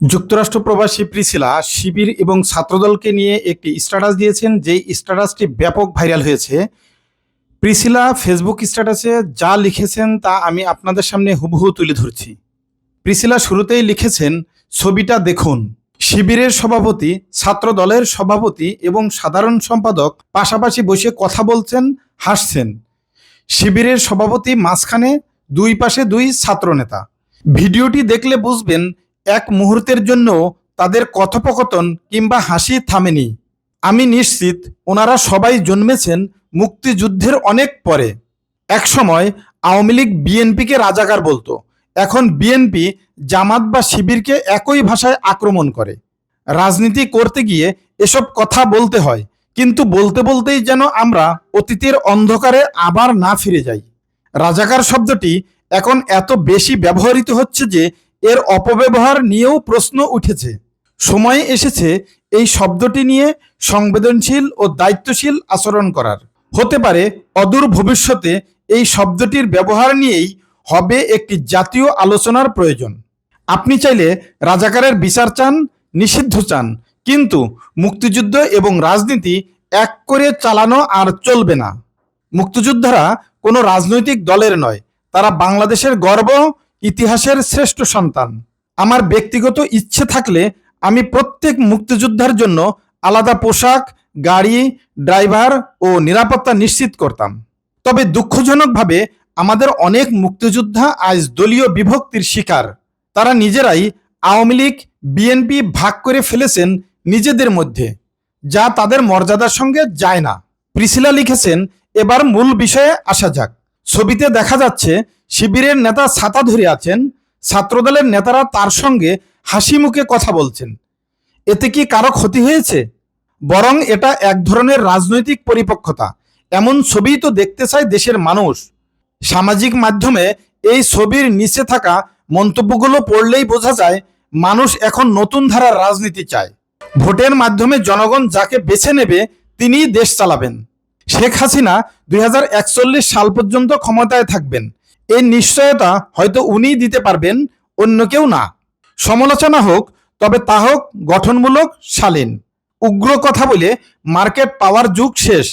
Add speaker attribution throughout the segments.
Speaker 1: যুক্তরাষ্ট্র প্রবাসী প্রিসিলা শিবির এবং ছাত্রদলকে নিয়ে একটি স্ট্যাটাস দিয়েছেন, যেই স্ট্যাটাসটি ব্যাপক ভাইরাল হয়েছে। প্রিসিলা ফেসবুক স্ট্যাটাসে যা লিখেছেন তা আমি আপনাদের সামনে হুবহু তুলে ধরছি। প্রিসিলা শুরুতেই লিখেছেন, ছবিটা দেখুন। শিবিরের সভাপতি, ছাত্রদলের সভাপতি এবং সাধারণ সম্পাদক পাশাপাশি বসে কথা বলছেন, হাসছেন। শিবিরের সভাপতি মাঝখানে দুই পাশে দুই ছাত্রনেতা। ভিডিওটি দেখলে বুঝবেন এক মুহূর্তের জন্য তাদের কথোপকথন কিংবা হাসি থামেনি। আমি নিশ্চিত ওনারা সবাই জন্মেছেন মুক্তিযুদ্ধের অনেক পরে। একসময় আওয়ামী লীগ বিএনপিকে রাজাকার বলতো। এখন বিএনপি জামাত বা শিবিরকে একই ভাষায় আক্রমণ করে। রাজনীতি করতে গিয়ে এসব কথা বলতে হয়, কিন্তু বলতে বলতেই যেন আমরা অতীতের অন্ধকারে আবার না ফিরে যাই। রাজাকার শব্দটি এখন এত বেশি ব্যবহৃত হচ্ছে যে এর অপব্যবহার নিয়েও প্রশ্ন উঠেছে। সময় এসেছে এই শব্দটি নিয়ে সংবেদনশীল ও দায়িত্বশীল আচরণ করার। হতে পারে অদূর ভবিষ্যতে এই শব্দটির ব্যবহার নিয়েই হবে একটি জাতীয় আলোচনার প্রয়োজন। আপনি চাইলে রাজাকারের বিচার চান, নিষিদ্ধ চান, কিন্তু মুক্তিযুদ্ধ এবং রাজনীতি এক করে চালানো আর চলবে না। মুক্তিযোদ্ধারা কোনো রাজনৈতিক দলের নয়, তারা বাংলাদেশের গর্ব ইতিহাসের শ্রেষ্ঠ সন্তান। আমার ব্যক্তিগত ইচ্ছে থাকলে আমি প্রত্যেক মুক্তিযোদ্ধার জন্য আলাদা পোশাক, গাড়ি, ড্রাইভার ও নিরাপত্তা নিশ্চিত করতাম। তবে দুঃখজনকভাবে আমাদের অনেক মুক্তিযোদ্ধা আজ দলীয় বিভক্তির শিকার। তারা নিজেরাই আওয়ামী লীগ, বিএনপি ভাগ করে ফেলেছেন নিজেদের মধ্যে, যা তাদের মর্যাদার সঙ্গে যায় না। প্রিসিলা লিখেছেন, এবার মূল বিষয়ে আসা যাক। ছবিতে দেখা যাচ্ছে শিবিরের নেতা ছাতা ধরে আছেন, ছাত্রদলের নেতারা তার সঙ্গে হাসি মুখে কথা বলছেন। এতে কি কারও ক্ষতি হয়েছে? বরং এটা এক ধরনের রাজনৈতিক পরিপক্কতা। এমন ছবিই তো দেখতে চায় দেশের মানুষ। সামাজিক মাধ্যমে এই ছবির নিচে থাকা মন্তব্যগুলো পড়লেই বোঝা যায়, মানুষ এখন নতুন ধারার রাজনীতি চায়। ভোটের মাধ্যমে জনগণ যাকে বেছে নেবে, তিনিই দেশ চালাবেন। শেখ হাসিনা দুই হাজার একচল্লিশ সাল পর্যন্ত ক্ষমতায় থাকবেন। এই নিশ্চয়তা হয়তো উনিই দিতে পারবেন, অন্য কেউ না। সমালোচনা হোক, তবে তা হোক গঠনমূলক শালীন। উগ্র কথা বলে মার্কেট পাওয়ার যুগ শেষ।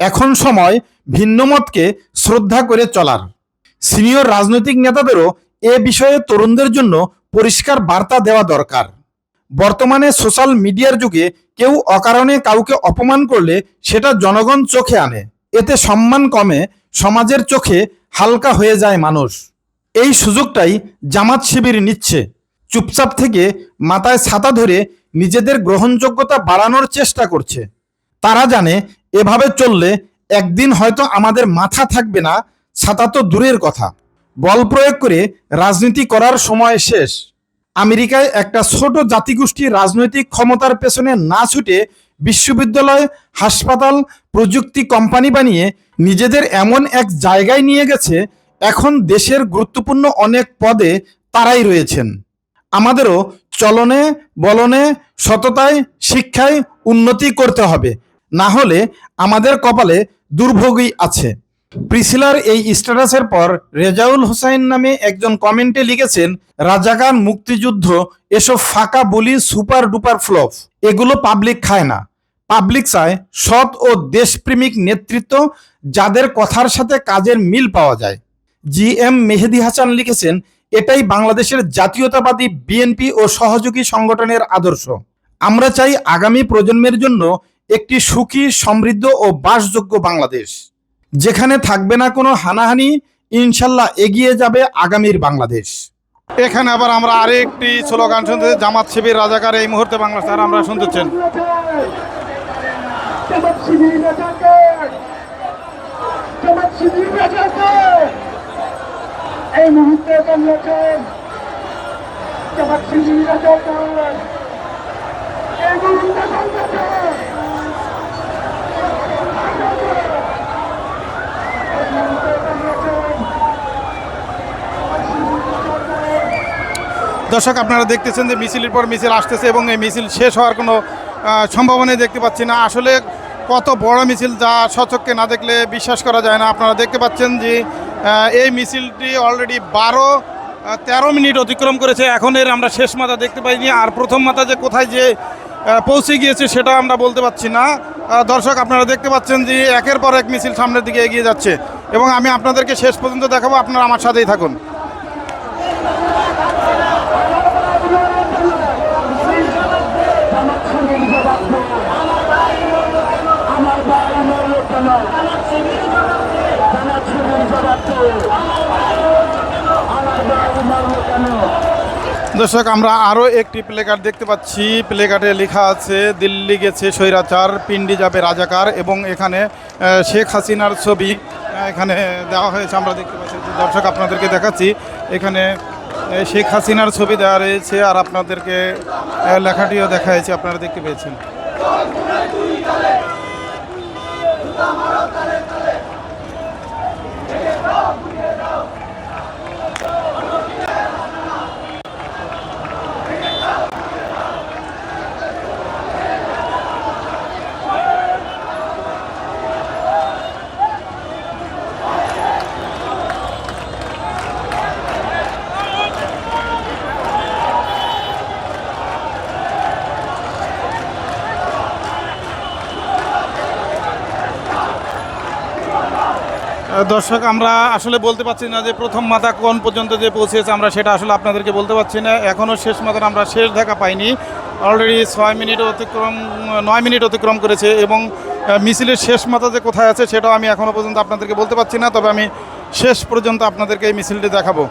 Speaker 1: এখন সময় ভিন্নমতকে শ্রদ্ধা করে চলার। সিনিয়র রাজনৈতিক নেতাদেরও এ বিষয়ে তরুণদের জন্য পরিষ্কার বার্তা দেওয়া দরকার। বর্তমানে সোশ্যাল মিডিয়ার যুগে কেউ অকারণে কাউকে অপমান করলে সেটা জনগণ চোখে আনে। এতে সম্মান কমে, সমাজের চোখে হালকা হয়ে যায় মানুষ। এই সুযোগটাই জামাত শিবির নিচ্ছে। চুপচাপ থেকে মাথায় ছাতা ধরে নিজেদের গ্রহণযোগ্যতা বাড়ানোর চেষ্টা করছে। তারা জানে এভাবে চললে একদিন হয়তো আমাদের মাথা থাকবে না, ছাতা তো দূরের কথা। বল প্রয়োগ করে রাজনীতি করার সময় শেষ। আমেরিকায় একটা ছোট জাতিগোষ্ঠী রাজনৈতিক ক্ষমতার পেছনে না ছুটে বিশ্ববিদ্যালয়, হাসপাতাল, প্রযুক্তি কোম্পানি বানিয়ে নিজেদের এমন এক জায়গায় নিয়ে গেছে, এখন দেশের গুরুত্বপূর্ণ অনেক পদে তারাই রয়েছেন। আমাদেরও চলনে, বলনে, সততায়, শিক্ষায় উন্নতি করতে হবে। না হলে আমাদের কপালে দুর্ভোগই আছে। প্রিসিলার এই স্ট্যাটাসের পর রেজাউল হোসাইন নামে একজন কমেন্টে লিখেছেন, রাজাকার মুক্তিযুদ্ধ এসব ফাঁকা বলি সুপার ডুপার ফ্লপ। এগুলো পাবলিক খায় না। পাবলিক চায় সৎ ও দেশপ্রেমিক নেতৃত্ব যাদের কথার সাথে কাজের মিল পাওয়া যায়। জি এম মেহেদি হাসান লিখেছেন, এটাই বাংলাদেশের জাতীয়তাবাদী বিএনপি ও সহযোগী সংগঠনের আদর্শ। আমরা চাই আগামী প্রজন্মের জন্য একটি সুখী, সমৃদ্ধ ও বাসযোগ্য বাংলাদেশ। যেখানে থাকবে না কোনো হানাহানি, ইনশাল্লাহ এগিয়ে যাবে আগামীর বাংলাদেশ।
Speaker 2: এখানে আবার আমরা আরেকটি স্লোগান শুনতে জামাত শিবির রাজাকার এই মুহূর্তে বাংলাদেশ। আর আমরা শুনতেছেন
Speaker 3: শিবির শিবির এই মুহূর্তে শিবির
Speaker 2: দর্শক, আপনারা দেখতেছেন যে মিছিলের পর মিছিল আসতেছে এবং এই মিছিল শেষ হওয়ার কোনো সম্ভাবনাই দেখতে পাচ্ছি না। আসলে কত বড় মিছিল যা সচক্ষে না দেখলে বিশ্বাস করা যায় না। আপনারা দেখতে পাচ্ছেন যে এই মিছিলটি অলরেডি বারো তেরো মিনিট অতিক্রম করেছে। এখন এর আমরা শেষ মাথা দেখতে পাইনি। আর প্রথম মাথা যে কোথায় যে পৌঁছে গিয়েছে সেটা আমরা বলতে পারছি না। দর্শক, আপনারা দেখতে পাচ্ছেন যে, একের পর এক মিছিল সামনের দিকে এগিয়ে যাচ্ছে। এবং আমি আপনাদেরকে শেষ পর্যন্ত দেখাবো। আপনারা আমার সাথেই থাকুন
Speaker 3: আমার বাড়ি মরল কেন আমার ছবির জবাব তো আমার বাড়ি মরল কেন
Speaker 2: দর্শক, আমরা আরও একটি প্লেকার্ড দেখতে পাচ্ছি। প্লেকার্ডে লেখা আছে, দিল্লি গেছে স্বৈরাচার, পিন্ডি যাবে রাজাকার এবং এখানে শেখ হাসিনার ছবি এখানে দেওয়া হয়েছে, আমরা দেখতে পাচ্ছি। দর্শক, আপনাদেরকে দেখাচ্ছি, এখানে শেখ হাসিনার ছবি দেওয়া রয়েছে আর আপনাদেরকে লেখাটিও দেখা হয়েছে আপনারা দেখতে পেয়েছেন। দর্শক, আমরা আসলে বলতে পারছি না যে প্রথম মাথা কোন পর্যন্ত যে পৌঁছেছে, আমরা সেটা আসলে আপনাদেরকে বলতে পারছি না। এখনও শেষ মাথার আমরা শেষ দেখা পাইনি। অলরেডি ছয় মিনিট অতিক্রম, নয় মিনিট অতিক্রম করেছে এবং মিছিলের শেষ মাথা যে কোথায় আছে সেটাও আমি এখনও পর্যন্ত আপনাদেরকে বলতে পারছি না, তবে আমি শেষ পর্যন্ত আপনাদেরকে এই মিছিলটি দেখাবো।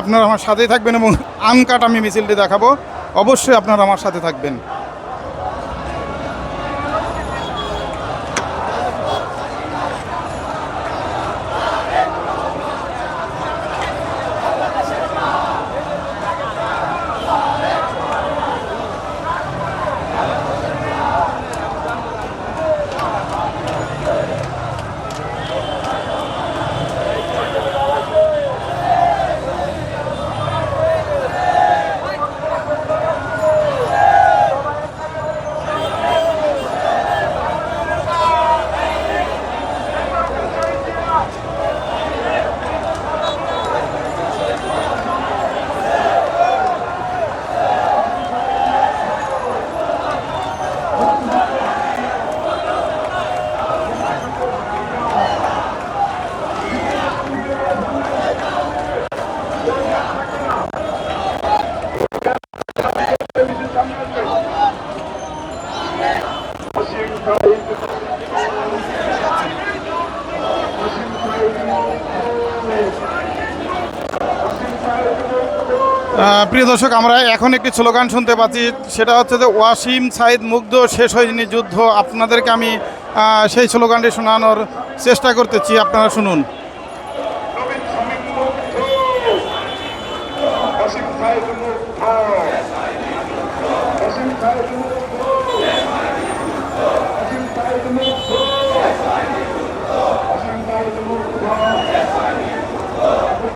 Speaker 2: আপনারা আমার সাথেই থাকবেন এবং আনকাট আমি মিছিলটি দেখাবো। অবশ্যই আপনারা আমার সাথে থাকবেন। প্রিয় দর্শক, আমরা এখন একটি স্লোগান শুনতে পাচ্ছি। সেটা হচ্ছে যে, ওয়াসিম সাইদ মুগ্ধ শেষ হয়নি যুদ্ধ। আপনাদেরকে আমি সেই স্লোগানটি শোনানোর চেষ্টা করতেছি। আপনারা শুনুন।
Speaker 3: অসীম সাহেব